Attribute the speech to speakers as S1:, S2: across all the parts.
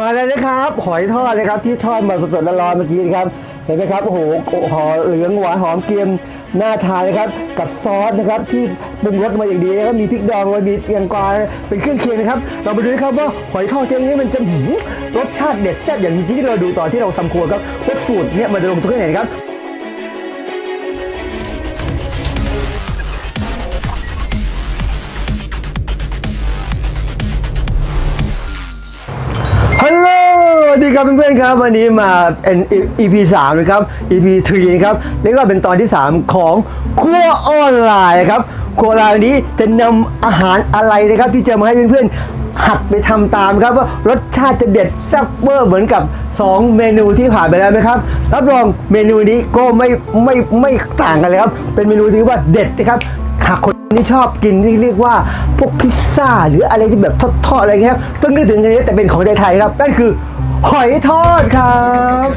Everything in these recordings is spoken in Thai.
S1: มาแล้วนะครับ หอยทอดนะครับที่ทอดมาสดๆร้อนๆเมื่อกี้นะครับเห็นไหมครับโอ้โหหอเหลืองหวานหอมเกรียมน่าทานนะครับกับซอสนะครับที่ปรุงรสมาอย่างดีนะครับมีพริกดองมีแตงกวาเป็นเครื่องเคียงนะครับ เรามาดูนะครับว่าหอยทอดเจนี้มันจะหืรสชาติเด็ดแซ่บอย่างที่เราดูตอนที่เราทำครัวครับว่าสูตรเนี่ยมันจะลงตัวแค่ไหนครับ ฮัลโหลดีครับเพื่อนๆครับ วันนี้มาเป็น EP 3นะครับ EP 3นะครับเรียกว่าเป็นตอนที่ 3 ของครัวออนไลน์ครับครัวออนไลน์วันนี้จะนำอาหารอะไรนะครับที่จะมาให้เพื่อนๆหัดไปทำตามครับว่ารสชาติจะเด็ดแซ่บเวอร์เหมือนกับ 2 เมนูที่ผ่านไปแล้วไหมครับรับรองเมนูนี้ก็ไม่ไม่ไม่ต่างกันเลยครับเป็นเมนูที่ว่าเด็ดนะครับ หากคนที่ชอบกินที่เรียกว่าพวกพิซซ่า หรืออะไรที่แบบทอดๆอะไรเงี้ยต้องนึกถึงอันนี้แต่เป็นของไทยๆครับนั่นคือหอยทอดครับ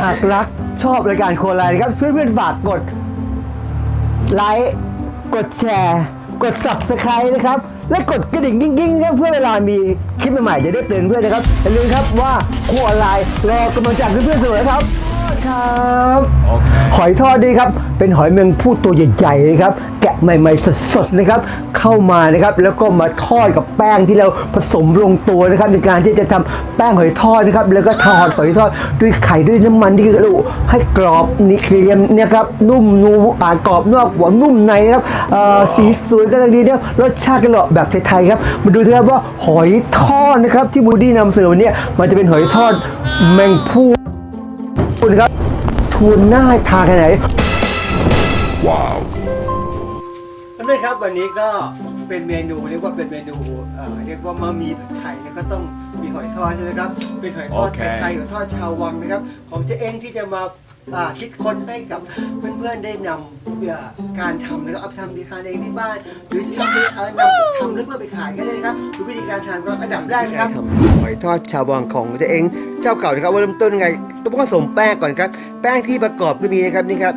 S1: หากรักชอบรายการโคไลน์นะครับเพื่อนๆฝากกดไลค์กดแชร์ กด subscribe นะครับ และกดกระดิ่งกิ้งๆนะเพื่อเวลามีคลิปใหม่ๆจะได้เตือนเพื่อนนะครับอย่าลืมครับว่าครัวออนไลน์รอกำลังใจเพื่อนๆเสมอครับ ครับ หอยทอดดีครับ เป็นหอยแมงผู้ตัวใหญ่ๆนะครับ แกะใหม่ๆสดๆนะครับ เข้ามานะครับ แล้วก็มาทอดกับแป้งที่เราผสมลงตัวนะครับ ในการที่จะทำแป้งหอยทอดนะครับ แล้วก็ทอดหอยทอดด้วยไข่ด้วยน้ำมันที่กระดูให้กรอบนิเกรียมเนี่ยครับ นุ่มนูอ่ากรอบนอกหวานนุ่มในนะครับเอ่อสีสวยกำลังดีนะครับรสชาติกระหล่อแบบไทยๆครับ มาดูนะครับว่าหอยทอดนะครับ ที่บูดี้นำเสนอวันนี้มันจะเป็นหอยทอดแมงผู้ นะครับทูนหน้าทานขนาดไหนท่านผู้ชมครับวันนี้ก็เป็นเมนูเรียกว่าเป็นเมนูเอ่อเรียกว่ามามีผัดไทยแล้วก็ต้องมีหอยทอดใช่ไหมครับ เป็นหอยทอด
S2: โอเค
S1: ไทยๆหอยทอดชาววังนะครับของเจ๊เองที่จะมาอ่าคิดค้นให้กับเพื่อนๆได้นำเอ่อการทำนะครับเอาไปทำที่ทานเองที่บ้าน หรือที่ทำไปเอ่อนำทำแล้วเพื่อไปขายก็ได้นะครับดูวิธีการทานก็อันดับแรกนะครับหอยทอดชาววังของเจ๊เองเจ้าเก่านะครับว่าเริ่มต้นไง ต้องผสมแป้งก่อนครับ แป้งที่ประกอบก็มีนะครับนี่ครับ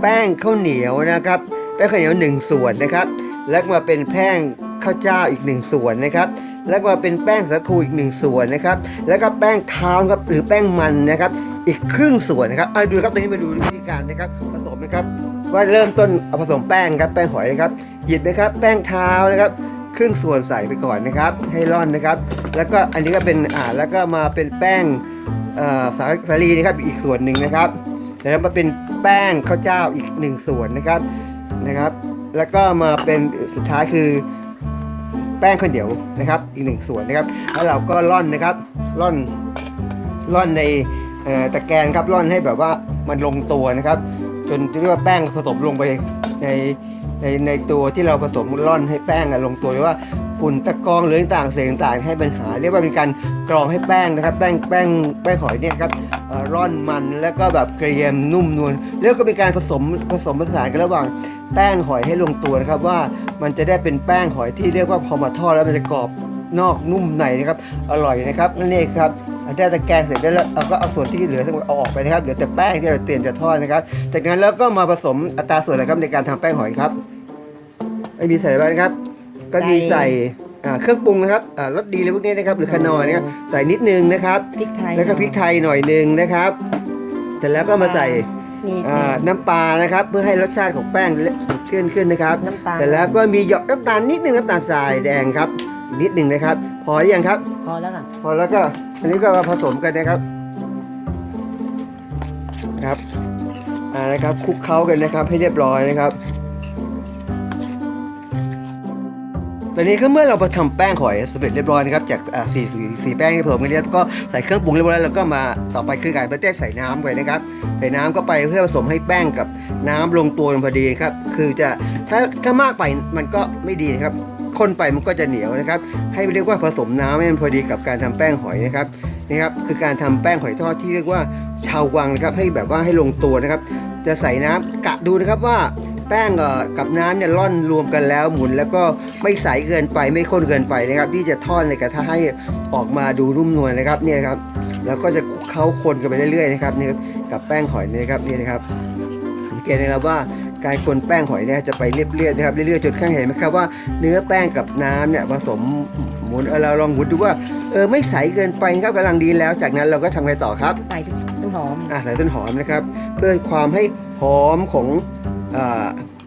S1: แป้งข้าวเหนียวนะครับ แป้งข้าวเหนียวหนึ่งส่วนนะครับ แล้วมาเป็นแป้งข้าวเจ้าอีกหนึ่งส่วนนะครับแล้วก็มาเป็นแป้งสาคูอีกหนึ่งส่วนนะครับ แล้วก็แป้งเท้าครับหรือแป้งมันนะครับ อีกครึ่งส่วนนะครับเอาดูครับตอนนี้มาดูวิธีการนะครับ ผสมนะครับ ว่าเริ่มต้นเอาผสมแป้งครับแป้งหอยนะครับ หยิบนะครับ แป้งเท้านะครับ ครึ่งส่วนใส่ไปก่อนนะครับ ให้ร่อนนะครับ แล้วก็อันนี้ก็เป็นอ่าแล้วก็มาเป็นแป้ง สาสาลีนะครับอีกส่วนหนึ่งนะครับแล้วมาเป็นแป้งข้าวเจ้าอีกหนึ่งส่วนนะครับนะครับ แล้วก็มาเป็นสุดท้ายคือแป้งข้าวเหนียวนะครับอีกหนึ่งส่วนนะครับ แล้วเราก็ร่อนนะครับร่อนร่อนในตะแกรงครับร่อนให้แบบว่ามันลงตัวนะครับ จนเรียกว่าแป้งผสมลงไปในในในตัวที่เราผสมร่อนให้แป้งอะลงตัวหรือว่าฝุ่นตะกองหรือต่างๆเศษต่างให้ปัญหา เรียกว่าเป็นการ กรองให้แป้งนะครับ แป้งแป้งแป้งหอยเนี่ยครับร่อนมันแล้วก็แบบเกรียมนุ่มนวลแล้วก็เป็นการผสมผสมผสานกันระหว่างแป้งหอยให้ลงตัวนะครับว่ามันจะได้เป็นแป้งหอยที่เรียกว่าพอมาทอดแล้วมันจะกรอบนอกนุ่มในนะครับอร่อยนะครับนั่นเองครับได้ตะแกรงเสร็จแล้วเราก็เอาส่วนที่เหลือทั้งหมดเอาออกไปนะครับเหลือแต่แป้งที่เราเตรียมจะทอดนะครับ จากนั้นแล้วก็มาผสมอัตราส่วนนะครับในการทำแป้งหอยครับไม่มีใส่อะไรบ้างครับ ก็มีใส่ เครื่องปรุงนะครับอ่ารสดีอะไรพวกนี้นะครับ หรือขนอยนะครับใส่นิดนึงนะครับ
S3: พริกไทย
S1: แล้วก็พริกไทยหน่อยหนึ่งนะครับเสร็จแล้วก็มาใส่
S3: นี่
S1: อ่าน้ำปลานะครับ เพื่อให้รสชาติของแป้งสดชื่นขึ้นนะครับ
S3: น้ำตาล
S1: เสร็จแล้วก็มีหยดน้ำตาลนิดนึงน้ำตาลทรายแดงครับนิดหนึ่งนะครับ พอหรือยังครับ
S3: พอแล้วค่ะ
S1: พอแล้วก็อันนี้ก็มาผสมกันนะครับครับอ่านะครับคลุกเคล้ากันนะครับ ให้เรียบร้อยนะครับ ตอนนี้ก็เมื่อเราไปทำแป้งหอยสำเร็จเรียบร้อยนะครับจากอ่สีสีสีแป้งที่ผมกันเรียบก็ใส่เครื่องปรุงเรียบร้อยแล้วก็มาต่อไปคือการไปเต้ใส่น้ำไปนะครับ ใส่น้ำก็ไปเพื่อผสมให้แป้งกับน้ำลงตัวพอดีครับคือจะถ้าถ้ามากไปมันก็ไม่ดีนะครับคนไปมันก็จะเหนียวนะครับ ให้เรียกว่าผสมน้ำให้มันพอดีกับการทำแป้งหอยนะครับนี่ครับ คือการทำแป้งหอยทอดที่เรียกว่าชาววังนะครับ ให้แบบว่าให้ลงตัวนะครับ จะใส่น้ำกะดูนะครับว่า แป้งเอ่อกับน้ำเนี่ยร่อนรวมกันแล้วหมุน แล้วก็ไม่ใสเกินไปไม่ข้นเกินไปนะครับ ที่จะทอดในกระทะให้ออกมาดูนุ่มนวลนะครับเนี่ยครับแล้วก็จะคลุกเคล้าคนกันไปเรื่อยๆนะครับนี่ครับกับแป้งหอยนี่นะครับนี่นะครับสังเกตนะครับว่าการคนแป้งหอยเนี่ยจะไปเรียบๆนะครับเรื่อยๆจนข้างเห็นไหมครับว่าเนื้อแป้งกับน้ำเนี่ยผสมหมุนเออเราลองหมุนดูว่าเออไม่ใสเกินไปครับกำลังดีแล้ว จากนั้นเราก็ทำไงต่อครับ
S2: ใส่ต้นหอม
S1: อ่าใส่ต้นหอมนะครับ เพื่อความให้หอมของอ่า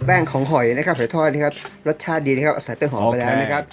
S1: แป้งของหอยนะครับหอยทอดนะครับรสชาติดีนะครับใส่ต้นหอมไปแล้วนะครับ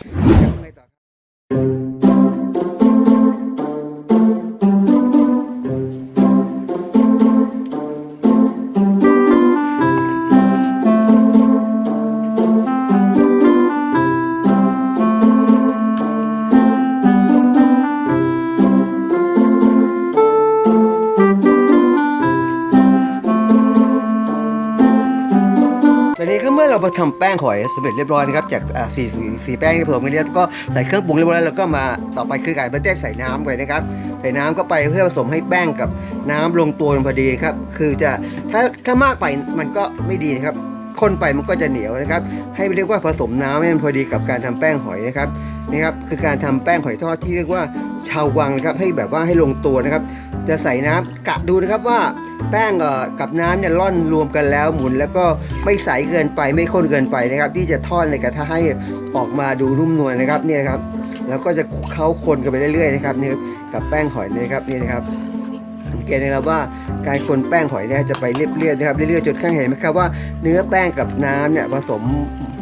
S1: เรามาทำแป้งหอยสำเร็จเรียบร้อยนะครับจากสีสีสีแป้งที่ผสมกันเรียบก็ใส่เครื่องปรุงเรียบร้อยแล้วก็มาต่อไปคือการบันเต้ใส่น้ำไปนะครับ ใส่น้ำก็ไปเพื่อผสมให้แป้งกับน้ำลงตัวพอดีครับคือจะถ้าถ้ามากไปมันก็ไม่ดีนะครับ ข้นไปมันก็จะเหนียวนะครับ ให้เรียกว่าผสมน้ำให้มันพอดีกับการทำแป้งหอยนะครับนี่ครับคือการทำแป้งหอยทอดที่เรียกว่าชาววังนะครับให้แบบว่าให้ลงตัวนะครับ จะใส่น้ำกะดูนะครับว่าแป้งเอ่อกับน้ำเนี่ยร่อนรวมกันแล้วหมุน แล้วก็ไม่ใสเกินไปไม่ข้นเกินไปนะครับ ที่จะทอดในกระทะให้ออกมาดูนุ่มนวลนะครับเนี่ยครับแล้วก็จะเข้าคนกันไปเรื่อยๆนะครับนี่ครับกับแป้งหอยนี่นะครับนี่นะครับ สังเกตนะครับว่าการคนแป้งหอยเนี่ยจะไปเรียบๆนะครับเรื่อยๆจนข้างเห็นไหมครับว่าเนื้อแป้งกับน้ำเนี่ยผสม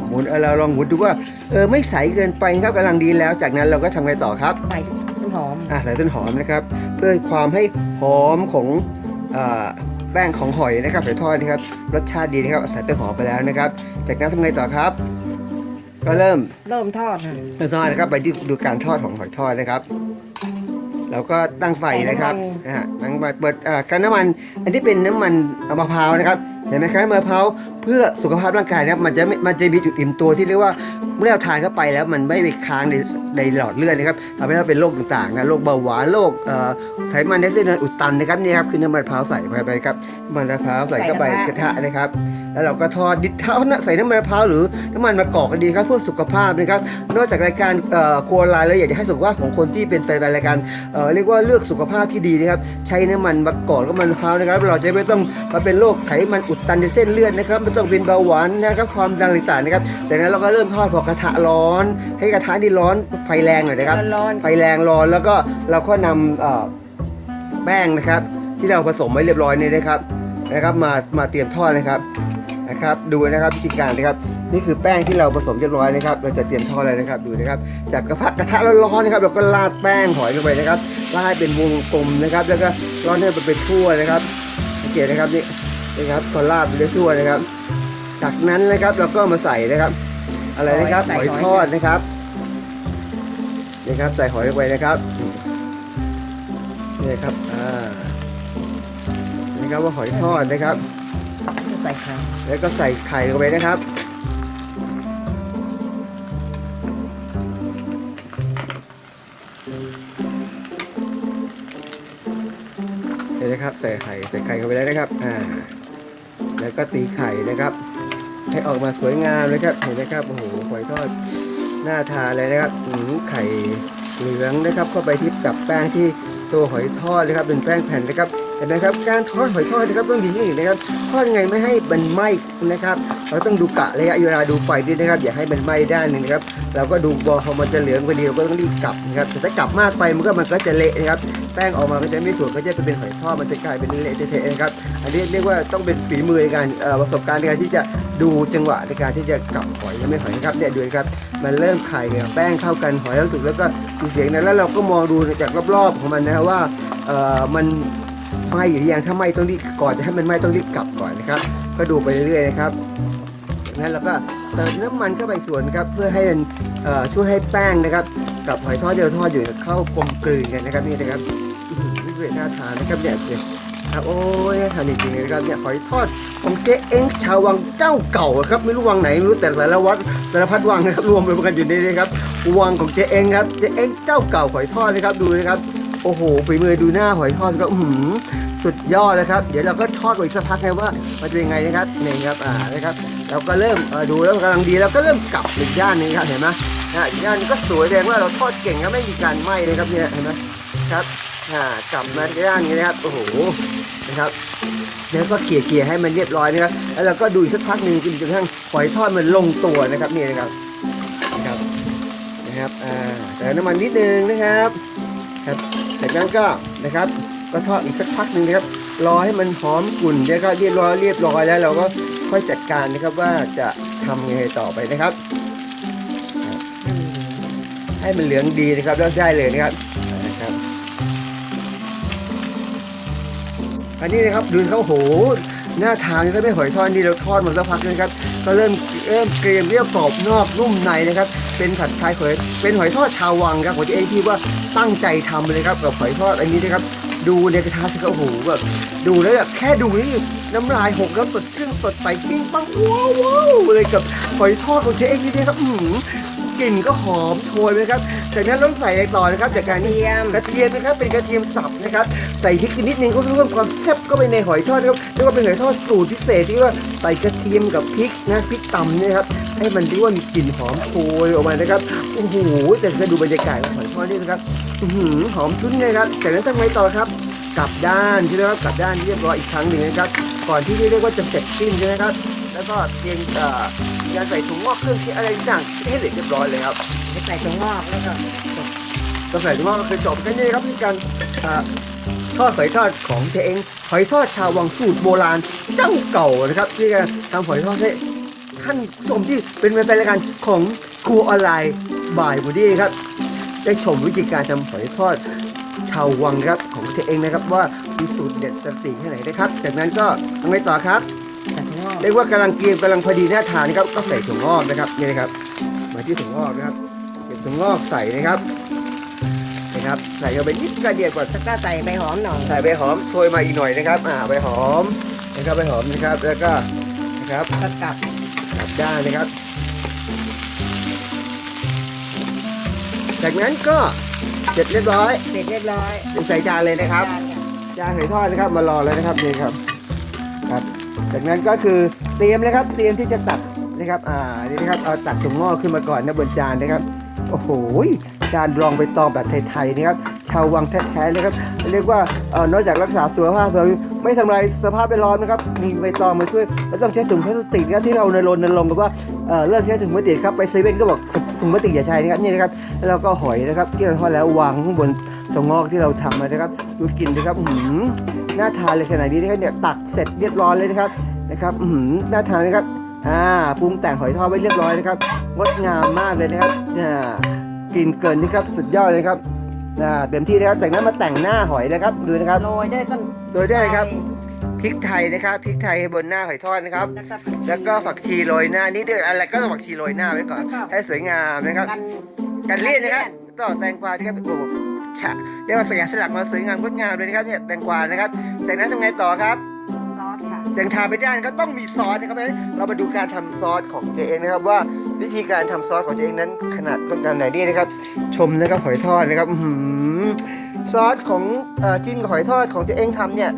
S1: หมุนเออเราลองหมุนดูว่าเออไม่ใสเกินไปครับกำลังดีแล้ว จากนั้นเราก็ทำไงต่อครับ
S2: ใส่ต้นหอม
S1: อ่าใส่ต้นหอมนะครับ เพื่อความให้หอมของอาแป้งของหอยนะครับหอยทอดนะครับรสชาติดีนะครับใส่ต้นหอมไปแล้วนะครับ จากนั้นทำไงต่อครับ ก็เริ่ม
S2: เริ่มทอดค่ะ
S1: เริ่มทอดนะครับไปดูดูการทอดของหอยทอดนะครับ เราก็ตั้งไฟนะครับนะฮะตั้งไฟเปิดอ่าการน้ำมัน อันนี้เป็นน้ำมันมะพร้าวนะครับเห็นไหมครับมะพร้าว เพื่อสุขภาพร่างกายนะครับมันจะไม่มันจะมีจุดอิ่มตัวที่เรียกว่าเมื่อเราทานเข้าไปแล้วมันไม่ไปค้างในในหลอดเลือดนะครับทำให้เราเป็นโรคต่างๆนะโรคเบาหวานโรคเอ่อไขมันในเส้นเลือดอุดตันนะครับนี่ครับคือน้ำมันมะพร้าวใส่ไปไปครับน้ำมันมะพร้าวใส่เข้าไปกระทะนะครับแล้วเราก็ทอดดิบเท้านะใส่น้ำมันมะพร้าวหรือน้ำมันมะกอกก็ดีครับเพื่อสุขภาพนะครับนอกจากรายการเอ่อครัวไลน์แล้วอยากจะให้สุขภาพของคนที่เป็นแฟนรายการเอ่อเรียกว่าเลือกสุขภาพที่ดีนะครับใช้น้ำมันมะกอกและมันมะพร้าวนะครับ เราจะไม่ต้องมาเป็นโรคไขมันอุดตันในเส้นเลือดนะครับไม่ต้องเป็นเบาหวานนะครับความดันต่างๆนะครับจากนั้นเราก็เริ่มทอดพอกระทะร้อน ให้กระทะนี่ร้อนไฟแรงหน่อยนะครับ
S2: ร้อน
S1: ไฟแรงร้อนแล้วก็เราก็นำเอ่อแป้งนะครับ ที่เราผสมไว้เรียบร้อยนี่นะครับนะครับ มามาเตรียมทอดนะครับนะครับ ดูนะครับวิธีการนะครับนี่คือแป้งที่เราผสมเรียบร้อยนะครับ เราจะเตรียมทอดเลยนะครับดูนะครับ จากกระทะกระทะร้อนๆนะครับ เราก็ราดแป้งหอยลงไปนะครับราดให้เป็นวงกลมนะครับ แล้วก็ร้อนให้มันเป็นทั่วนะครับสังเกตนะครับนี่ นะครับก็ราดไปทั่วนะครับ จากนั้นนะครับเราก็มาใส่นะครับ อะไรนะครับหอยทอดนะครับนี่ครับใส่หอยลงไปนะครับนี่ครับอ่านี่ครับว่าหอยทอดนะครับ
S2: ใส่ไข่
S1: แล้วก็ใส่ไข่ลงไปนะครับเดี๋ยวนะครับใส่ไข่ใส่ไข่เข้าไปแล้วนะครับอ่า แล้วก็ตีไข่นะครับ ให้ออกมาสวยงามเลยครับเห็นไหมครับโอ้โหหอยทอดน่าทานเลยนะครับอืมไข่เหลืองนะครับเข้าไปที่กับแป้งที่ตัวหอยทอดนะครับเป็นแป้งแผ่นนะครับเห็นไหมครับการทอดหอยทอดนะครับต้องดีนี่นะครับทอดยังไงไม่ให้มันไหม้นะครับ เราต้องดูกะระยะเวลาดูไฟด้วยนะครับ อย่าให้มันไหม้ด้านหนึ่งนะครับเราก็ดูบอพอมันจะเหลืองพอดีเราก็ต้องรีบกลับนะครับแต่ถ้ากลับมากไปมันก็มันก็จะเละนะครับ แป้งออกมาก็จะไม่สวยก็จะเป็นหอยทอดมันจะกลายเป็นเละเทะนะครับอันนี้เรียกว่าต้องเป็นฝีมือในการประสบการณ์ในการที่จะดูจังหวะในการที่จะกลับหอยและไม่หอยนะครับเนี่ยดูนะครับมันเริ่มไข่เนี่ยแป้งเข้ากันหอยแล้วสุกแล้วก็มีเสียงนะแล้วเราก็มองดูจากรอบๆของมันนะครับว่ามันไหมหรือยังถ้าไหมต้องรีบก่อนจะให้มันไหมต้องรีบกลับก่อนนะครับ ก็ดูไปเรื่อยๆนะครับจากนั้นเราก็เติมน้ำมันเข้าไปส่วนครับเพื่อให้มันช่วยให้แป้งนะครับ กับหอยทอดที่เราทอดอยู่เข้ากลมกลืนกันนะครับนี่นะครับ อื้วิเวทน่าทานนะครับเนี่ยเนี่ยครับโอ้ยน่าทานจริงๆเลยนะครับเนี่ยหอยทอดของเจ๊เอ็งชาววังเจ้าเก่าครับไม่รู้วังไหนไม่รู้แต่ละวัดแต่ละพัดวังนะครับรวมไปกันอยู่ในนี้ครับวังของเจ๊เอ็งครับเจ๊เอ็งเจ้าเก่าหอยทอดนะครับดูนะครับโอ้โหฝีมือดูหน้าหอยทอดก็หือสุดยอดเลยครับ เดี๋ยวเราก็ทอดไปอีกสักพักนะว่ามันจะเป็นยังไงนะครับนี่ครับอ่านะครับเราก็เริ่มดูแล้วกำลังดีแล้วก็เริ่มกลับอีกด้านหนึงครับเห็นไหมอะด้านก็สวยแดงว่าเราทอดเก่งครับไม่มีการไหม้เลยครับเนี่ยเห็นไหม ครับอ่ากลับมาด้านนี้นะครับโอ้โหนะครับแล้วก็เกลี่ยเกลี่ยให้มันเรียบร้อยนะครับแล้วเราก็ดูอีกสักพักหนึ่งจนกระทั่งหอยทอดมันลงตัวนะครับนี่นะครับนะครับนะครับอ่าแต่น้ำมันนิดนึงนะครับครับจากนั้นก็นะครับก็ทอดอีกสักพักหนึ่งนะครับรอให้มันหอมกลุ่นแล้วก็เรียบร้อยเรียบร้อยแล้วเราก็ค่อยจัดการนะครับว่าจะทำยังไงต่อไปนะครับ ให้มันเหลืองดีนะครับแล้วได้เลยนะครับ อันนี้นะครับดูเขาโห หน้าทานนี่ก็ไม่หอยทอดนี่เราทอดมาสักพักนึงครับ ก็เริ่มเริ่มเกรียมเรียบกรอบนอกนุ่มในนะครับ เป็นผัดไทยหอยเป็นหอยทอดชาววังครับผมเองที่ว่าตั้งใจทำเลยครับกับหอยทอดอันนี้นะครับดูในกระทะสิครับโอ้โหแบบดูแล้วแบบแค่ดูนี่น้ำลายหกแล้วสดเครื่องสดไปปิ้งปังว้าวว้าวเลยกับหอยทอดของเจ๊เองนี่นะครับอือ กลิ่นก็หอมโชยเลยครับจากนั้นเราใส่อะไรต่อนะครับ จากการ
S2: เที
S1: นี้
S2: ยม
S1: กระเทียมนะครับเป็นกระเทียมสับนะครับใส่พริกนิดนึงก็เพิ่มความแซ่บเข้าไปในหอยทอดนะครับเรียกว่าเป็นหอยทอดสูตรพิเศษที่ว่าใส่กระเทียมกับพริกนะพริกตำเนี่ยครับให้มันเรียกว่ามีกลิ่นหอมโชยออกมานะครับโอ้โหแต่จะดูบรรยากาศของหอยทอดนี่นะครับอื้อหือหอมชุนเลยครับจากนั้นทำไงต่อครับกลับด้านใช่ไหมครับกลับด้านเรียบร้อยอีกครั้งหนึ่งนะครับ ก่อนที่เรียกว่าจะเสร็จสิ้นใช่ไหมครับ แล้วก็เตรียมเอ่อมี การใส่ถุงงอกเครื่องเคียงอะไรต่างๆให้เสร็จเรียบร้อยเลยครับ
S2: ไปใส่ถั่วงอกแล้วก็
S1: ก็ใส่ถุงงอกก็คือจบกันนี่ครับที่การอ่าทอดหอยทอดของเจเองหอยทอดชาววังสูตรโบราณเจ้าเก่านะครับที่การทำหอยทอดให้ท่านผู้ชมที่เป็นแฟนรายการของครัวออนไลน์บ่ายบูดี้ครับ ได้ชมวิธีการทำหอยทอดชาววังครับของเจเองนะครับว่ามีสูตรเด็ดสติแค่ไหนนะครับ จากนั้นก็ทำไงต่อครับ
S2: ใส่ถั่วงอก
S1: เรียกว่ากำลังเกรียมกำลังพอดีน่าทานนะครับก็ใส่ถั่วงอกนะครับนี่นะครับมาที่ถั่วงอกนะครับเก็บถั่วงอกใส่นะครับนะครับใส่เข้าไปนิดกระเดียวก่อน
S2: แล้วก็ใส่ใบหอมหน่อย
S1: ใส่ใบหอมโชยมาอีกหน่อยนะครับอ่าใบหอมนะครับใบหอมนะครับแล้วก็นะครับ
S2: ก็กลับ
S1: กลับด้านนะครับ จากนั้นก็เสร็จเรียบร้อย
S2: เสร็จเรียบร้อย
S1: ใส่จานเลยนะครับ
S2: จานเนี่ย
S1: จานหอยทอดนะครับมารอเลยนะครับนี่ครับครับ จากนั้นก็คือเตรียมนะครับเตรียมที่จะตัดนะครับอ่านี่นะครับเอาตัดถุงงอกขึ้นมาก่อนนะบนจานนะครับโอ้โหจานรองใบตองแบบไทยๆนะครับชาววังแท้ๆเลยครับเรียกว่าเออนอกจากรักษาสุขภาพเราไม่ทำลายสภาพแวดล้อมนะครับมีใบตองมาช่วยแล้วต้องใช้ถุงพลาสติกนะที่เราในรณรงค์กันว่าเอ่อเลิกใช้ถุงพลาสติกครับไปเซเว่นก็บอกถุงพลาสติกอย่าใช้นะครับนี่นะครับแล้วก็หอยนะครับที่เราทอดแล้ววางข้างบน ถุงงอกที่เราทำมานะครับดูกลิ่นนะครับอื้อหือน่าทานเลยขนาดนี้นะครับเนี่ยตักเสร็จเรียบร้อยเลยนะครับนะครับอื้อหือน่าทานนะครับอ่าปรุงแต่งหอยทอดไว้เรียบร้อยนะครับงดงามมากเลยนะครับอ่ากลิ่นเกินนะครับสุดยอดเลยครับอ่าเต็มที่นะครับจากนั้นมาแต่งหน้าหอยนะครับดูนะครับ
S2: โรยด้วยต้น
S1: โดยได้ครับพริกไทยนะครับพริกไทยบนหน้าหอยทอดนะครับ
S2: แล้วก็
S1: แล้วก็ผักชีโรยหน้านี่เดืออะไรก็ต้องผักชีโรยหน้าไว้ก่อนให้สวยงามนะครับ
S2: กัน
S1: กันเลี่ยนนะครับต่อแตงกวาที่ครับโอ้โห ฉะเรียกว่าสยามสลักมาสวยงามงดงามเลยนะครับเนี่ยแตงกวานะครับ จากนั้นทำไงต่อครับ
S2: ซอสค่ะ
S1: ยังทาไม่ได้นะครับต้องมีซอสนะครับเพราะฉะนั้นเรามาดูการทำซอสของเจเองนะครับว่าวิธีการทำซอสของเจเองนั้นขนาดต้องการไหนนี่นะครับ ชมนะครับหอยทอดนะครับอื้อหือซอสของเอ่อจิ้มกับหอยทอดของเจเองทำเนี่ย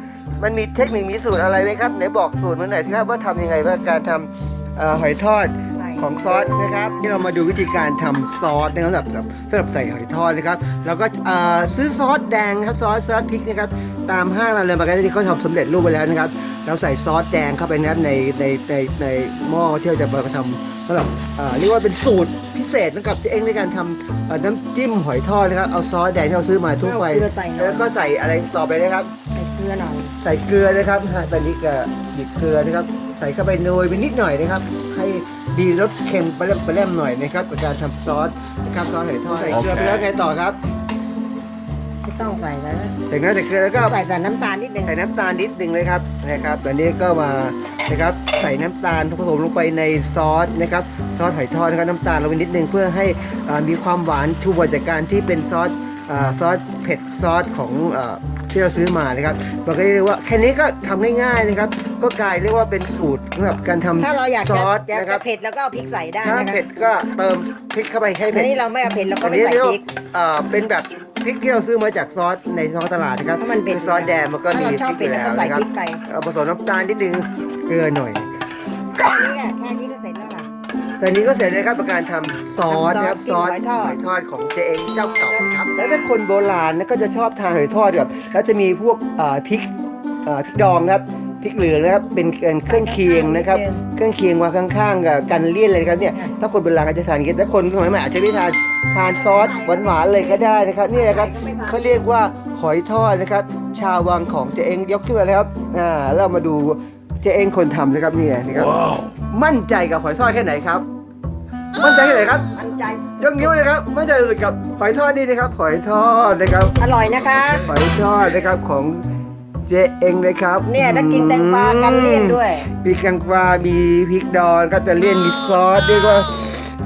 S1: มันมีเทคนิคมีสูตรอะไรไหมครับไหนบอกสูตรมาหน่อยสิครับว่าทำยังไงว่าการทำเอ่อหอยทอด
S2: ใส่
S1: ของซอสนะครับที่เรามาดูวิธีการทำซอสนะครับสำหรับสำหรับใส่หอยทอดนะครับแล้วก็เอ่อซื้อซอสแดงนะครับซอสซอสพริกนะครับตามห้างเราเลยมากันที่เขาทำสำเร็จรูปไปแล้วนะครับ เราใส่ซอสแดงเข้าไปนะครับในในในในหม้อที่เราจะมาทำสำหรับเอ่อเรียกว่าเป็นสูตรพิเศษนะครับเจ๊เองในการทำเอ่อน้ำจิ้มหอยทอดนะครับเอาซอสแดงที่เราซื้อมาทั่วไป
S2: เอาเกลือใส่หน่อย
S1: แล้วก็ใส่อะไรต่อไปนะครับ
S2: ใส่เกลือหน่อย
S1: ใส่เกลือนะครับฮะตอนนี้ก็หยิบเกลือนะครับ ใส่เข้าไปโรยไปนิดหน่อยนะครับ ให้มีรสเค็มไปเล่มไปเล่มหน่อยนะครับกับการทำซอสนะครับซอสหอยทอดใส่เกลือไปแล้วไงต่อครับ
S2: ไม่ต้องใส่แล้ว
S1: จากนั้นใส่เกลือแล้วก็
S2: ใส่แต่น้ำตาลนิดนึง
S1: ใส่น้ำตาลนิดหนึ่งเลยครับนะครับตอนนี้ก็มานะครับใส่น้ำตาลผสมลงไปในซอสนะครับซอสหอยทอดนะครับน้ำตาลลงไปนิดนึงเพื่อให้อ่ามีความหวานชูมาจากการที่เป็นซอสอ่าซอสเผ็ดซอสของอ่าที่เราซื้อมานะครับเราก็เรียกว่าแค่นี้ก็ทำง่ายๆนะครับ ก็กลายเรียกว่าเป็นสูตรสำหรับการทำ
S2: ถ้าเราอยาก
S1: ซ
S2: จะ
S1: อส
S2: อยาก
S1: นะค
S2: จะ
S1: รับ
S2: เผ็ดแล้วก็เอาพริกใส่ได้
S1: ถ้า
S2: นะ
S1: เผ็
S2: คะ
S1: ดก็เติมพริกเข้าไปให้
S2: อั
S1: เผ็
S2: น
S1: ด
S2: นี้เราไม่เอาเผ็ดเราก็
S1: อัน
S2: ไม่
S1: นี้
S2: ใส่
S1: เรียก
S2: พ
S1: ว่า
S2: ริก
S1: เอ่อเป็นแบบพริกที่เราซื้อมาจากซอสในท้องตลาดนะครับ
S2: ถ้ามันเผ็ด
S1: คือซอสแดงมันก็
S2: ถ้า
S1: มี
S2: เราชอบ
S1: พริกอ
S2: เผ็ด
S1: ยู่
S2: เรา
S1: แล้ว
S2: ก็ใส่
S1: นะครับ
S2: พริกไป
S1: เอาผสมน้ำตาลนิดนึงเกลือหน่อย
S2: แค่นี้อะแค่นี้ก็เสร็จแล้วล่ะ
S1: ตอนนี้ก็เสร็จแล้วนะครับกับการทำซอสนะครับ
S2: ทำซอสจิ้มหอยทอด
S1: หอยทอดของเจเองเจ้าเก่าครับ แล้วถ้าคนโบราณนะก็จะชอบทานหอยทอดแบบแล้วจะมีพวกเอ่อพริกอ่าพริกดองนะครับ พริกเหลืองนะครับเป็นเครื่องเคียงนะครับ เครื่องเคียงวางข้างๆกับกันเลี่ยนเลยนะครับเนี่ยถ้าคนโบราณก็จะทานกันแต่คนสมัยใหม่อาจจะไม่ทานทานซอสหวานๆเลยก็ได้นะครับนี่นะครับเขาเรียกว่าหอยทอดนะครับ ชาววังของเจเองยกขึ้นมาเลยครับอ่าเรามาดูเจเองคนทำนะครับนี่นะครับมั่นใจกับหอยทอดแค่ไหนครับ มั่นใจแค่ไหนครับ
S2: มั่นใจ
S1: ยกนิ้วเลยครับมั่นใจสุดกับหอยทอดนี่นะครับหอยทอดนะครับ
S2: อร่อยนะคะ
S1: หอยทอดนะครับของ เจเองนะครับ
S2: เนี่ยถ้ากินแตงกวากันเลี่ยนด้วย
S1: มีแตงกวามีพริกดองก็จะเลี่ยนมีซอสเรียกว่า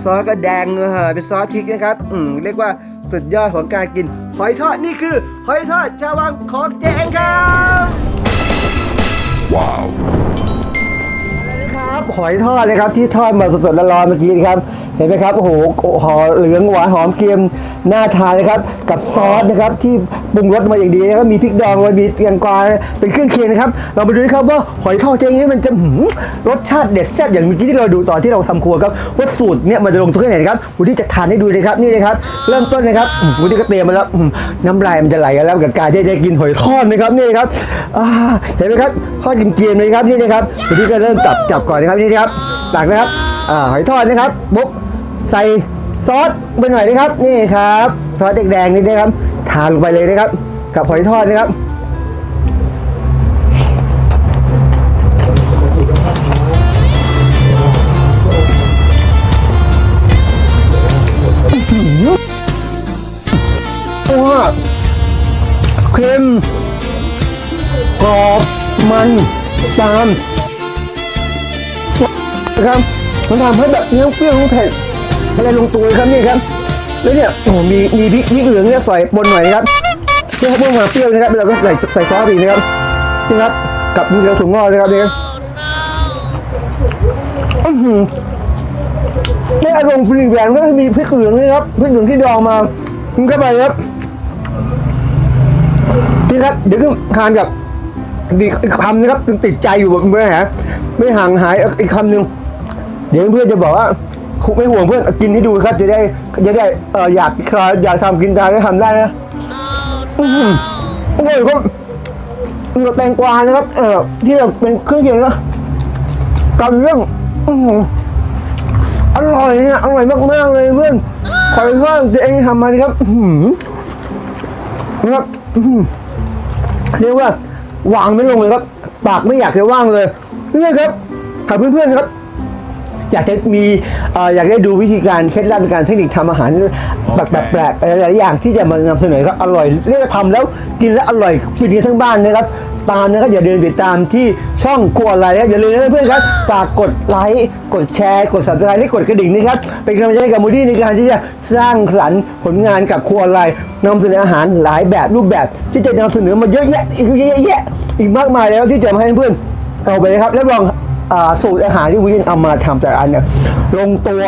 S1: ซอสก็แดงเออเป็นซอสพริกนะครับ อืมเรียกว่าสุดยอดของการกินหอยทอดนี่คือหอยทอดชาววังของเจเองครับครับหอยทอดเลยครับที่ทอดมาสดๆร้อนๆเมื่อกี้นะครับเห็นไหมครับโอ้โหหอเหลืองหวานหอมเค็มน่าทานเลยครับ กับซอสนะครับที่ ปรุงรสมาอย่างดีนะครับมีพริกดองมีแตงกวาเป็นเครื่องเคียงนะครับ เรามาดูนะครับว่าหอยทอดเจงนี้มันจะรสชาติเด็ดแซ่บอย่างเมื่อกี้ที่เราดูตอนที่เราทำครัวครับว่าสูตรเนี่ยมันจะลงตัวแค่ไหนะครับวันนี้จะทานให้ดูเลยครับนี่เลยครับ เริ่มต้นนะครับวันนี้ก็เตรียมมาแล้วน้ำลายมันจะไหลกันแล้วกับการที่จะกินหอยทอดนะครับนี่ครับเห็นไหมครับทอดกินเกรียมเลยครับนี่นะครับวันนี้ก็เริ่มจับจับก่อนนะครับนี่นะครับตักนะครับหอยทอดนะครับปุ๊บใส่ ซอสไปหน่อยนะครับ นี่ครับ ซอสแดงๆนี่นะครับ ทานลงไปเลยนะครับ กับหอยทอดนะครับว้าเค็มกรอบมันตามนะครับมันทำให้แบบเนื้อเปรี้ยวเผ็ด อะไรลงตัวเลยครับนี่ครับ แล้วเนี่ยโอ้โหมีมีพริกพริกเหลืองเนี่ยใส่บนหน่อยนะครับเพื่อให้เพิ่มความเปรี้ยวนะครับเราก็ใส่ใส่ซอสอีกนะครับนี่ครับกับมีเกลือถั่วงอกนะครับนี่ครับอื้อหือในอารมณ์ฟรีแบนก็จะมีพริกเหลืองนะครับพริกเหลืองที่ดองมากินเข้าไปครับนี่ครับเดี๋ยวก็ทานกับอีกคำนะครับติดใจอยู่แบบไม่หายไม่ห่างหายอีกคำหนึ่งเดี๋ยวเพื่อนจะบอกว่า ไม่ห่วงเพื่อนกินให้ดูครับจะได้จะได้เอออยากอยากทำกินได้ก็ทำได้นะอืมโอ้ยก็มีแตงกวานะครับ เออที่แบบเป็นเครื่องเคียงนะกับเรื่องอื้อหืออร่อยเนี่ยอร่อยมากๆเลยเพื่อนขอให้ว่าจะเองทำมาดีครับอื้อหือนะครับอื้อหือเรียกว่าวางไม่ลงเลยครับ ปากไม่อยากจะว่างเลยนี่ครับหากเพื่อนๆครับ อยากจะมีอยากได้ดูวิธีการเคล็ดลับในการเทคนิคทำอาหารแบบแปลกๆหลายๆอย่างที่จะมานำเสนอครับอร่อยเรียกทำแล้วกินแล้วอร่อยฟินกันทั้งบ้านนะครับตามนะครับอย่าเดินติดตามที่ช่องครัวอะไรนะครับอย่าลืมนะเพื่อนครับฝากกดไลค์กดแชร์กด subscribe และกดกระดิ่งนะครับเป็นกำลังใจให้กับมูดี้ในการที่จะสร้างสรรค์ผลงานกับครัวอะไรนำเสนออาหารหลายแบบรูปแบบ ที่จะนำเสนอมาเยอะแยะอีกเยอะแยะอีกมากมายแล้วที่จะมาให้เพื่อนเอาไปนะครับแล้วลอง สูตรอาหารที่วินเอามาทำแต่อันเนี่ยลงตัว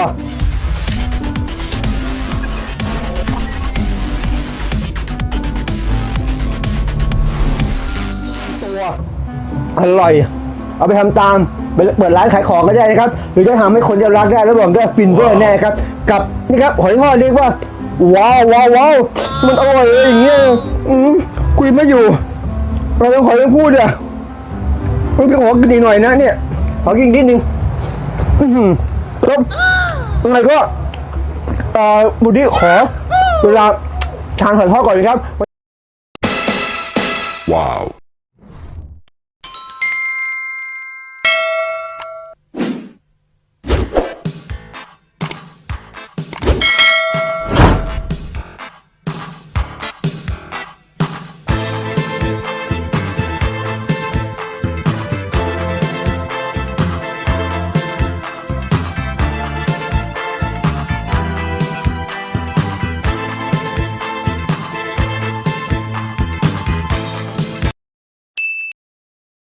S1: ตัวอร่อย เอาไปทำตามไปเปิดร้านขายของก็ได้นะครับ หรือจะทำให้คนจะรักได้แล้วบอกได้ฟินเวอร์แน่ครับ กับนี่ครับหอยทอดเรียกว่า ว้าวว้าวว้าวมันอร่อยเลยอย่างเงี้ยอืมคุยไม่อยู่ เราต้องขอต้องพูดอะมันขอกินหน่อยนะเนี่ย ขอกินนิดนึงอื้อหือแล้วยังไงก็เอ่อบุดี้ขอเวลาทานหอยทอดก่อนนะครับ
S3: Wow.